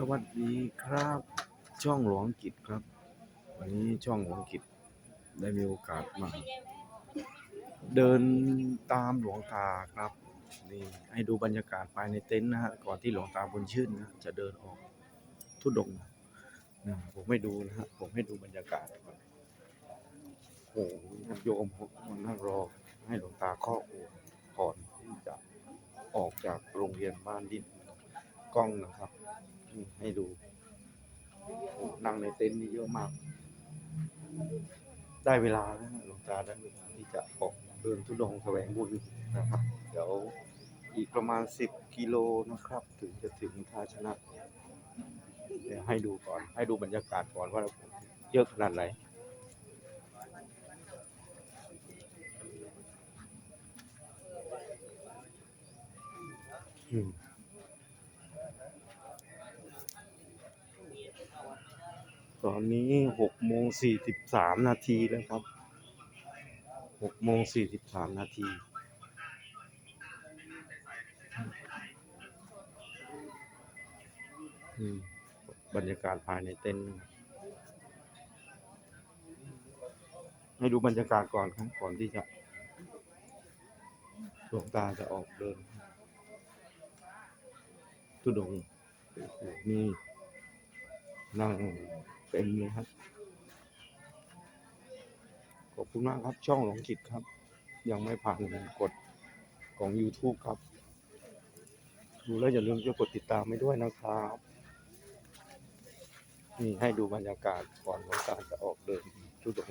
สวัสดีครับ ช่องหลวงกิจครับ วันนี้ช่องหลวงกิจได้มีโอกาสมา เดินตามหลวงตาครับนี่ให้ดูบรรยากาศภายในเต็นท์นะฮะก่อนที่หลวงตาบุญชื่นนะจะเดินออกทุดงนะผมไม่ดูนะฮะผมให้ดูบรรยากาศก่อนโอ้โหญาติโยมมันนั่งรอให้หลวงตาเคาะก่อนที่จะออกจากโรงเรียนบ้านดินกล้องนะครับ ให้ดู นั่งในเต็นท์นี่เยอะมาก ได้เวลาแล้วหลวงตาได้เวลาที่จะออกเดินทุดงแสวงบุญนะครับ เดี๋ยวอีกประมาณ10กิโลนะครับ ถึงจะถึงท่าชนะ เดี๋ยวให้ดูก่อน ให้ดูบรรยากาศก่อนว่าเยอะขนาดไหนอืม ตอนนี้หกโมงสี่สิบสามนาทีแล้วครับหกโมงสี่สิบสามนาทีอืมบรรยากาศภายในเต็นท์ให้ดูบรรยากาศก่อนครับก่อนที่จะดวงตาจะออกเดินทุดงโอ้โหนี่นั่ง เต็มเลยครับ ขอบคุณมากครับช่องหลงกิจครับ ยังไม่ผ่านกดของ YouTube ครับ ดูแล้วอย่าลืมช่วยกดติดตามให้ด้วยนะครับ นี่ให้ดูบรรยากาศก่อนของกาจะออกเดินทุดง